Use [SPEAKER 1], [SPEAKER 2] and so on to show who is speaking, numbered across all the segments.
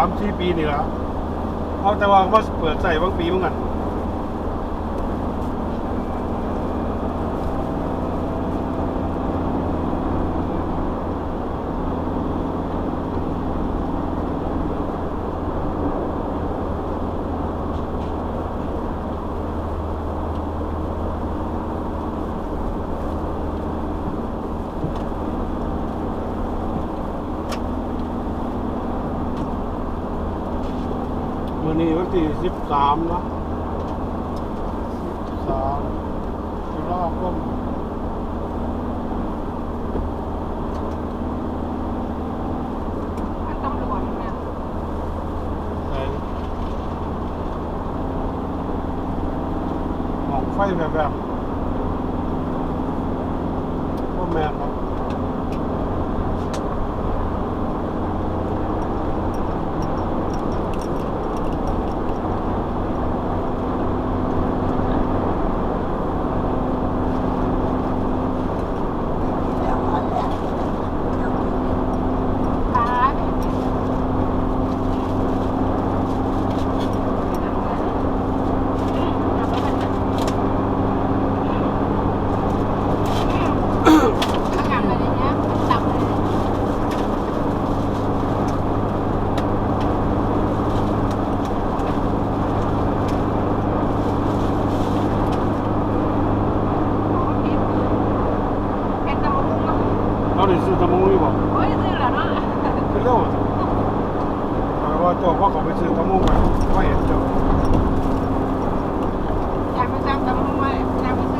[SPEAKER 1] ามสี่ปีนี่ละเอาแต่ว่าว่าเปิดใส่บางปีเหมือนกัน วันนี้วันที่สิบสามนะสิบสามตุลาคม
[SPEAKER 2] อันตำรวจเนี่ย
[SPEAKER 1] ไหนมองไฟแบบแบบว่าแมนครับเราได้ ซื้อตะมุงนี่บอกคือเร็วอะแต่ว่าเจ้าว่าเขาไปซื้อตะมุงไปไม่เห็นเจ้าอื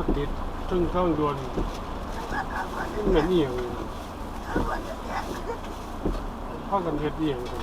[SPEAKER 1] มาติดตึงข้างด่วนเหมือนเอียงพากันเฮ็ดเอียงกัน